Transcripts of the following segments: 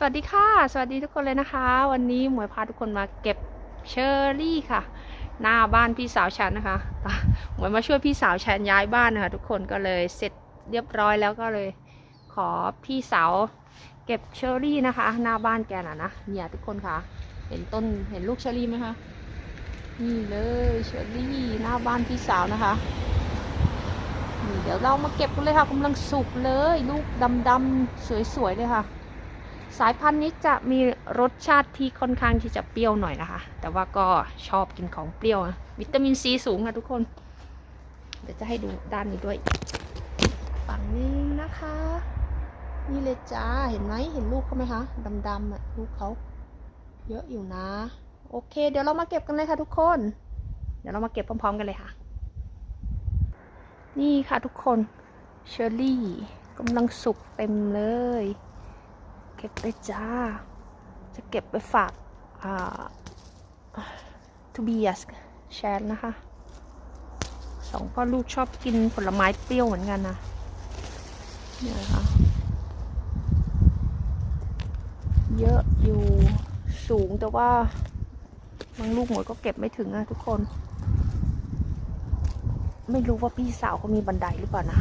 สวัสดีค่ะ สวัสดีทุกคนเลยนะคะ วันนี้หมวยพาทุกคนมาเก็บเชอร์รี่ค่ะ หน้าบ้านพี่สาวฉันนะคะหมวยมาช่วยพี่สาวฉันย้ายบ้านนะคะทุกคนก็เลยเสร็จเรียบร้อยแล้วก็เลย ขอพี่สาวเก็บเชอร์รี่นะคะ หน้าบ้านแกน่ะนะเนี่ยทุกคนค่ะ เห็นต้นเห็นลูกเชอร์รี่ไหมคะนี่เลยเชอร์รี่หน้าบ้านพี่สาวนะคะเดี๋ยวเรามาเก็บกันเลยค่ะกำลังสุกเลย ลูกดำๆสวยๆเลยค่ะ สายพันธุ์นี้จะมีรสชาติที่ค่อนข้างที่จะเปรี้ยวหน่อยนะคะ แต่ว่าก็ชอบกินของเปรี้ยวนะวิตามินซีสูงค่ะทุกคน เดี๋ยวจะให้ดูด้านนี้ด้วยฝั่งนี้นะคะ นี่เลยจ้าเห็นไหมเห็นลูกเขาไหมคะดำๆอะลูกเขาเยอะอยู่นะ โอเค เดี๋ยวเรามาเก็บกันเลยค่ะทุกคน เดี๋ยวเรามาเก็บพร้อม ๆ กันเลยค่ะ นี่ค่ะทุกคนเชอร์รี่กำลังสุกเต็มเลย เก็บเลยจ้า จะเก็บไปฝากอ่าทูบียสแชนนะคะสองพ่อลูกชอบกินผลไม้เปรี้ยวเหมือนกันนะเนี่ยนะคะเยอะอยู่สูงแต่ว่าบางลูกหมดก็เก็บไม่ถึงอะทุกคน ไม่รู้ว่าพี่สาวเขามีบันไดหรือเปล่านะ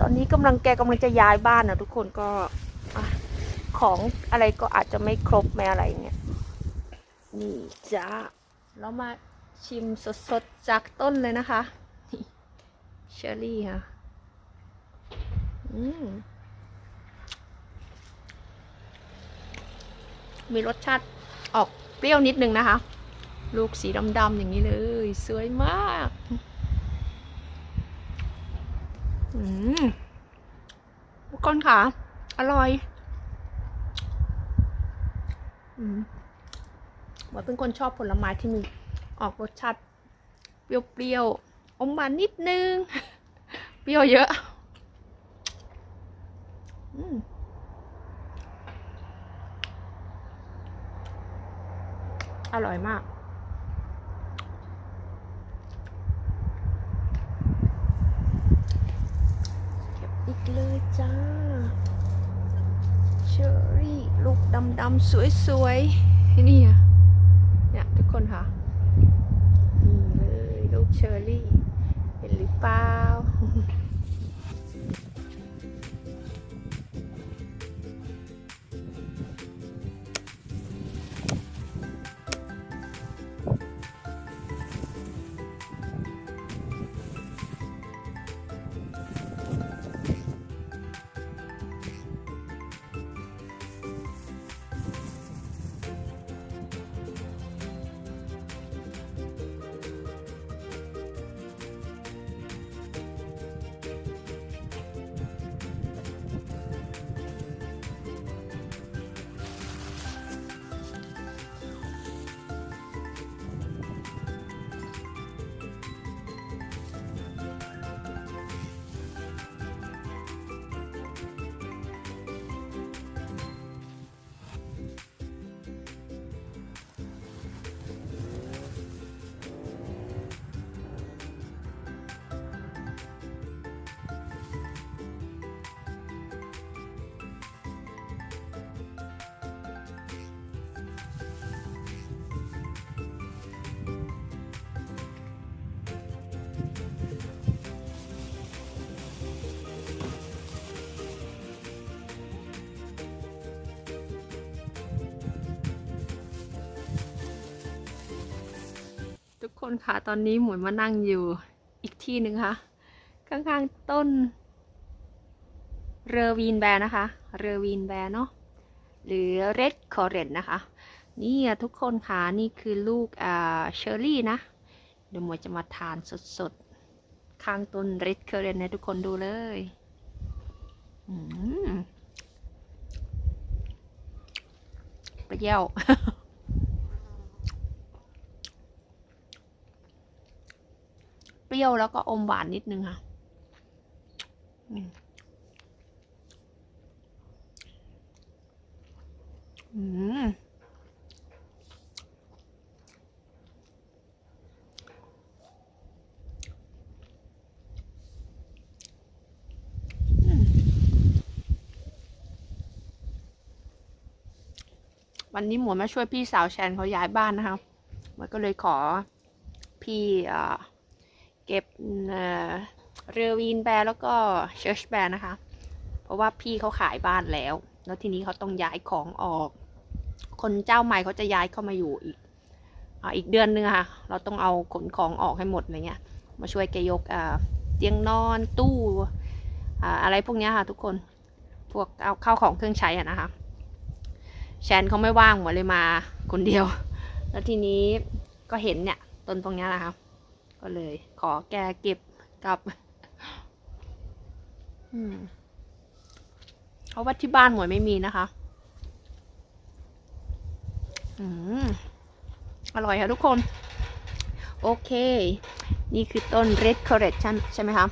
ตอนนี้กำลังแกกำลังจะย้ายบ้านนะทุกคนก็ ของอะไรก็อาจจะไม่ครบไม่อะไรเงี้ยนี่จ้าเรามาชิมสดๆจากต้นเลยนะคะเชอรี่ค่ะมมีรสชาติออกเปรี้ยวนิดนึงนะคะ ลูกสีดำๆอย่างนี้เลย สวยมากอืมทุกนค่ะอร่อย วยเป็นคนชอบผลไม้ที่มีออกรสชาติเปรี้ยวๆ อมหวานนิดนึง เปรี้ยวเยอะอร่อยมาก เก็บอีกเลยจ้า เชอรี่ลูกดำๆสวยๆนี่อะเนี่ยทุกคนค่ะ นี่เลยลูกเชอรี่ เห็นหรือเปล่า คนค่ะตอนนี้หมวยมานั่งอยู่อีกที่หนึ่งค่ะ ข้างๆต้น เรอวีนแบร์นะคะ เรอวีนแบร์เนาะหรือเรดคอเรนนะคะ นี่ทุกคนค่ะนี่คือลูกอ่าเชอร์รี่นะ เดี๋ยวหมวยจะมาทานสดๆ ข้างต้นเรดคอเรนให้ทุกคนดูเลยอืมเปรี้ยว เป รี้ยวแล้วก็อมหวานนิดนึงค่ะอืมวันนี้หมวยมาช่วยพี่สาวแชนเขาย้ายบ้านนะคะหมวยก็เลยขอพี่อ่อ เก็บเรือวีนแบร์แล้วก็เชิร์ชแบร์นะคะ เพราะว่าพี่เขาขายบ้านแล้ว แล้วทีนี้เขาต้องย้ายของออก คนเจ้าใหม่เขาจะย้ายเข้ามาอยู่อีกออีกเดือนนึงค่ะ เราต้องเอาขนของออกให้หมดอะไรเงี้ย มาช่วยแกยกเตียงนอนตู้ออะไรพวกนี้ค่ะทุกคน พวกเอาเข้าของเครื่องใช้อะนะคะแชนเขาไม่ว่างหมดเลยมาคนเดียว แล้วทีนี้ก็เห็นเนี่ยต้นตรงนี้ยนะคะ ก็เลย ขอแกเก็บกลับ อืมเพราะว่าที่บ้านหมวยไม่มีนะคะ อืม อร่อยค่ะทุกคน โอเค นี่คือต้น red c o r r e t ใช่ใช่ไหมคะ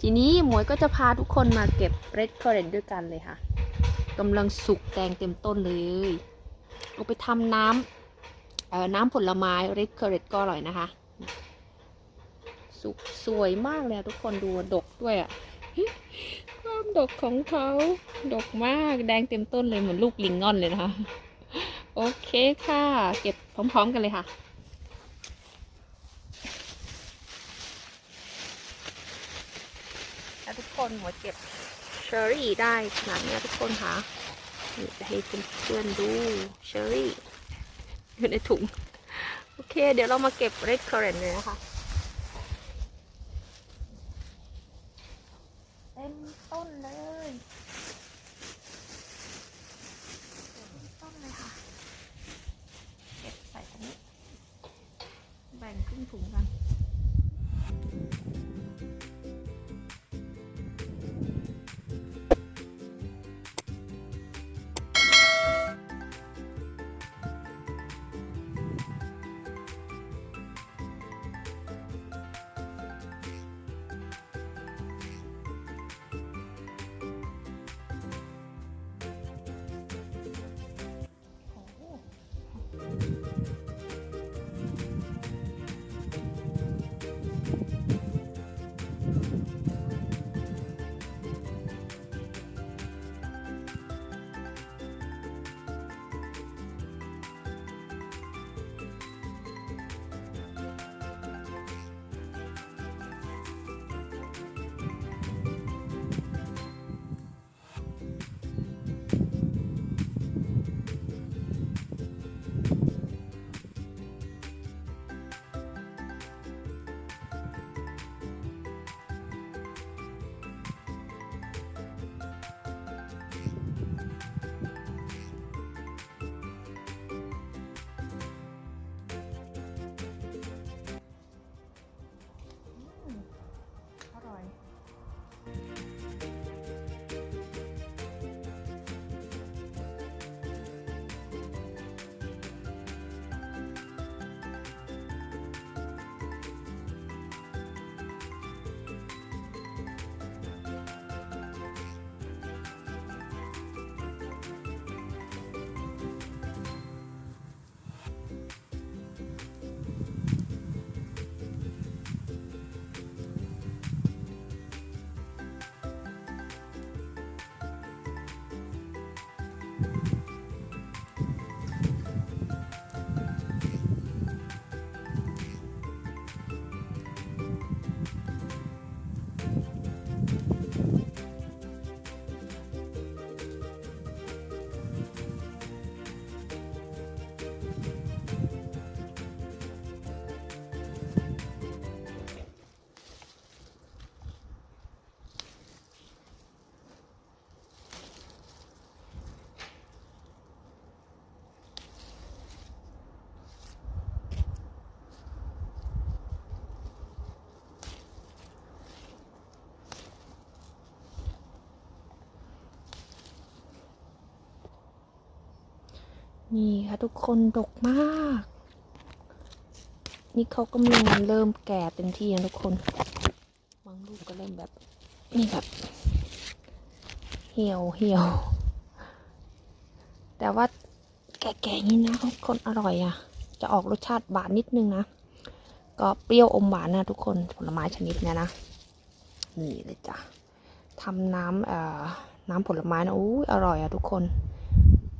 ทีนี้หมวยก็จะพาทุกคนมาเก็บ red c o r r e t ด้วยกันเลยค่ะกำลังสุกแดงเต็มต้นเลยเอาไปทำน้ำน้ำผลไม้ red c o r r e t ก็อร่อยนะคะ สุกสวยมากเลยทุกคนดูดกด้วยอะความดกของเขาดกมากแดงเต็มต้นเลยเหมือนลูกลิงงอนเลยนะคะ โอเคค่ะ เก็บพร้อม ๆ กันเลยค่ะแล้วทุกคนหัวเก็บเชอร์รี่ได้ขนาดนี้ทุกคนค่ะนี่จะให้เพื่อนๆดูเชอร์รี่อยู่ในถุง โอเค เดี๋ยวเรามาเก็บเรดคอร์เรนเลยนะคะ เต็มต้นเลยเต็มต้นเลยค่ะ เก็บใส่ตรงนี้ แบ่งครึ่ง ถุงกัน นี่ค่ะทุกคนดกมาก นี่เขากำลังเริ่มแก่เต็มที่นะทุกคนบางลูกก็เริ่มแบบ นี่แบบ เหี่ยวเหี่ยว แต่ว่าแก่ๆนี้นะทุกคนอร่อยอะ จะออกรสชาติหวานนิดนึงนะ ก็เปรี้ยวอมหวานนะทุกคนผลไม้ชนิดเนี้ยนะ นี่เลยจ้ะทำน้ำเอ่อน้ำผลไม้นะอู้ยอร่อยอะทุกคน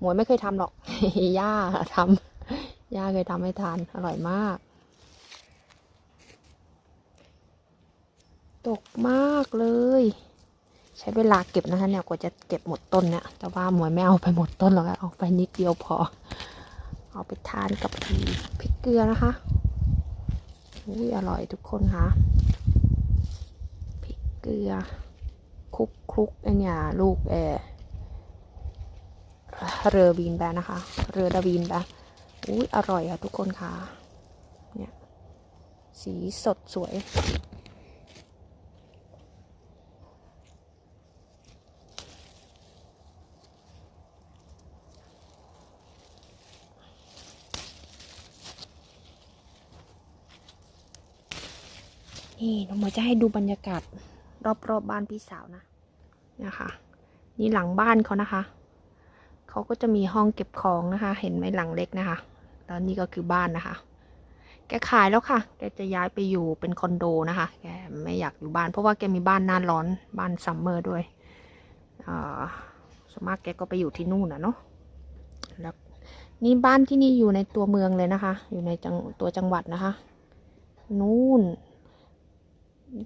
มวยไม่เคยทำหรอก ย่าทำย่าเคยทำให้ทาน อร่อยมาก ตกมากเลย ใช้เวลาเก็บนะคะเนี่ยกว่าจะเก็บหมดต้นเนี่ย แต่ว่าหมวยไม่เอาไปหมดต้นหรอกเอาไปนิดเดียวพอ เอาไปทานกับพริกเกลือนะคะอุ้ยอร่อยทุกคนค่ะพริกเกลือคลุกคลุกไอเนี่ยลูกเออ เรือบีนแบนนะคะ เรือดาวีนแบอุ้ยอร่อยค่ะทุกคนค่ะ เนี่ย สีสดสวย นี่น้องหมวยจะให้ดูบรรยากาศรอบๆบบ้านพี่สาวนะ เนี่ยค่ะ นี่หลังบ้านเขานะคะ เขาก็จะมีห้องเก็บของนะคะ เห็นไหมหลังเล็กนะคะแล้วนี่ก็คือบ้านนะคะ แกขายแล้วค่ะ แกจะย้ายไปอยู่เป็นคอนโดนะคะ แกไม่อยากอยู่บ้าน เพราะว่าแกมีบ้านหน้าร้อนบ้านซัมเมอร์ด้วยอ่าส่วนมากแกก็ไปอยู่ที่นู่นนะเนาะแล้วนี่บ้านที่นี่อยู่ในตัวเมืองเลยนะคะ อยู่ในจังตัวจังหวัดนะคะ นู่น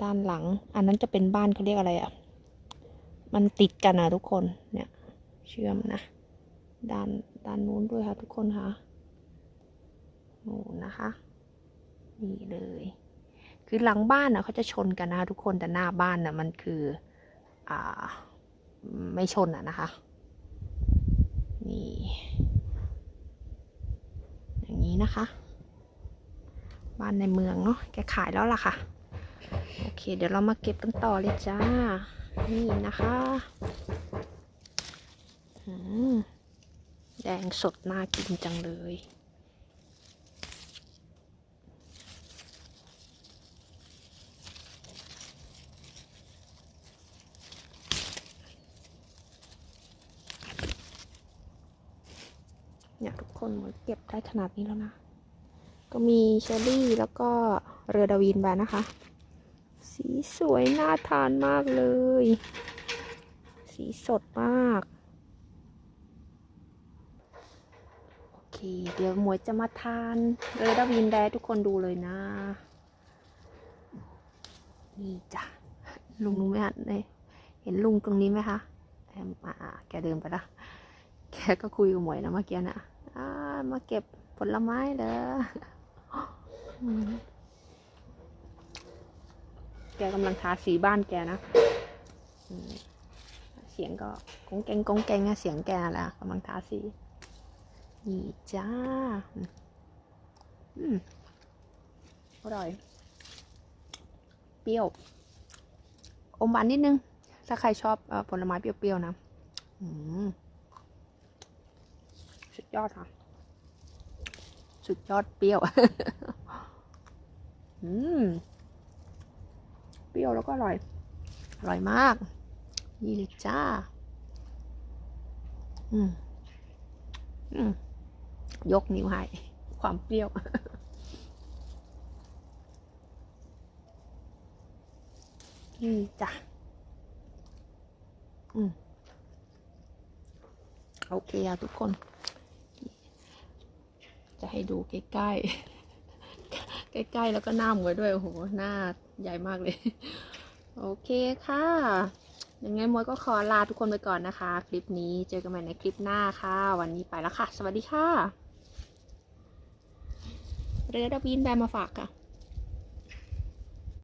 ด้านหลัง อันนั้นจะเป็นบ้านเขาเรียกอะไรอะ่ะ มันติดกันนะทุกคนเนี่ย เชื่อมนะ ด้านด้านนู้นด้วยค่ะทุกคนค่ะนู่นนะคะนี่เลย คือหลังบ้านนะเขาจะชนกันนะคะทุกคนแต่หน้าบ้านนะมันคืออ่าไม่ชนอะนะคะ นี่ อย่างนี้นะคะ บ้านในเมืองเนาะแกขายแล้วล่ะค่ะ โอเค เดี๋ยวเรามาเก็บกันต่อเลยจ้า นี่นะคะ อืม ดงสดน่ากินจังเลย เนี่ยทุกคนหมดเก็บได้ขนาดนี้แล้วนะ ก็มีเชอร์รี่แล้วก็เรือดาวินแบนนะคะ สีสวยน่าทานมากเลย สีสดมาก โอ เค เดี๋ยวหมวยจะมาทานเรือดาวินแดทุกคนดูเลยนะ นี่จ้ะ ลุงรู้ไหมฮะเนี่ยเห็นลุงตรงนี้ไหมคะแอมอ่าแกเดินไปละแกก็คุยกับหมวยนะเมื่อกี้นะอ่ามาเก็บผลไม้เหรอแกกำลังทาสีบ้านแกนะ เสียงก็กงแกงกงแกงอะเสียงแกแหละกำลังทาสี นี่จ้า อืมอร่อย เปรี้ยว อมหวานนิดนึง ถ้าใครชอบอผลไม้เปรี้ยวๆนะ อืม สุดยอดค่ะ สุดยอดเปรี้ยว อืม เปรี้ยวแล้วก็อร่อย อร่อยมาก นี่เลยจ้า อืมอืม ยกนิ้วให้ความเปรี้ยว นี่จ้ะ อืมโอเคอะทุกคน จะให้ดูใกล้ๆ ใกล้ๆ แล้วก็หน้าหมวยด้วย โอ้โห หน้าใหญ่มากเลย โอเคค่ะยังไงมวยก็ขอลาทุกคนไปก่อนนะคะ คลิปนี้เจอกันใหม่ในคลิปหน้าค่ะ วันนี้ไปแล้วค่ะ สวัสดีค่ะ เรือดาวินแบมาฝากค่ะ